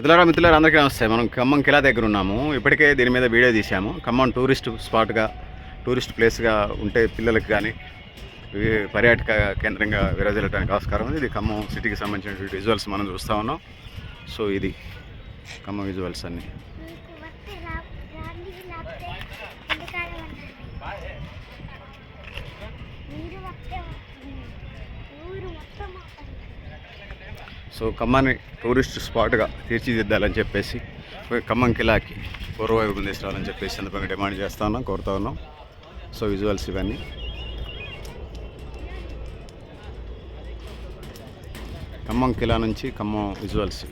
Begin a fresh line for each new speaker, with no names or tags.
మిత్రులారా మిత్రులారా అందరికీ నమస్తే. మనం ఖమ్మం కిలా దగ్గర ఉన్నాము. ఇప్పటికే దీని మీద వీడియో తీసాము ఖమ్మం టూరిస్ట్ స్పాట్గా టూరిస్ట్ ప్లేస్గా ఉంటే పిల్లలకు కానీ పర్యాటక కేంద్రంగా విరాజిల్లడానికి ఆస్కారం ఉంది. ఇది ఖమ్మం సిటీకి సంబంధించిన విజువల్స్ మనం చూస్తూ ఉన్నాం. సో ఇది ఖమ్మం విజువల్స్ అన్నీ.
మీరు
సో ఖమ్మాన్ని టూరిస్ట్ స్పాట్గా తీర్చిదిద్దాలని చెప్పేసి ఖమ్మం కిలాకి పూర్వవైపు తీసుకురావాలని చెప్పేసి అందుకని డిమాండ్ చేస్తా ఉన్నాం కోరుతా ఉన్నాం. సో విజువల్స్ ఇవన్నీ. ఖమ్మం కిలా నుంచి ఖమ్మం విజువల్స్.